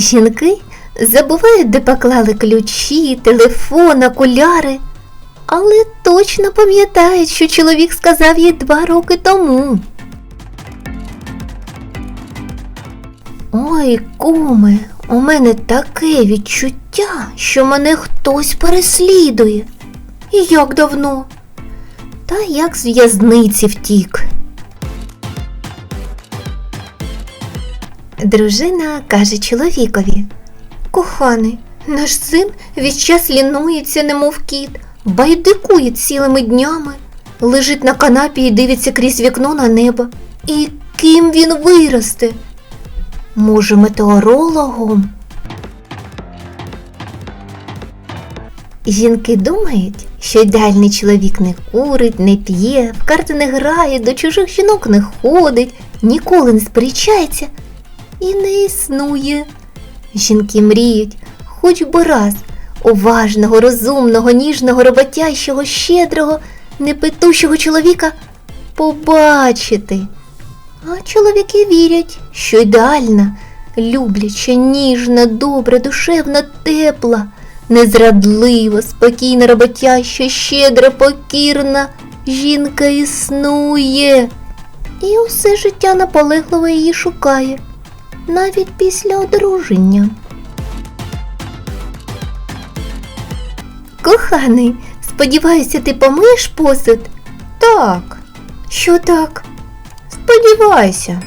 Жінки забувають, де поклали ключі, телефон, окуляри, але точно пам'ятають, що чоловік сказав їй два роки тому. Ой, куме, у мене таке відчуття, що мене хтось переслідує. І як давно? Та як з в'язниці втік. Дружина каже чоловікові. Коханий, наш син весь час лінується, немов кіт, байдикує цілими днями, лежить на канапі і дивиться крізь вікно на небо. І ким він виросте? Може, метеорологом? Жінки думають, що ідеальний чоловік не курить, не п'є, в карти не грає, до чужих жінок не ходить, ніколи не сперечається і не існує. Жінки мріють, хоч би раз, уважного, розумного, ніжного, роботящого, щедрого, непитущого чоловіка побачити. А чоловіки вірять, що ідеальна, любляча, ніжна, добра, душевна, тепла, незрадлива, спокійна, роботяща, щедра, покірна жінка існує. І усе життя наполегливо її шукає, навіть після одруження. Коханий, сподіваюся, ти помиєш посуд? Так. Що так? Сподівайся.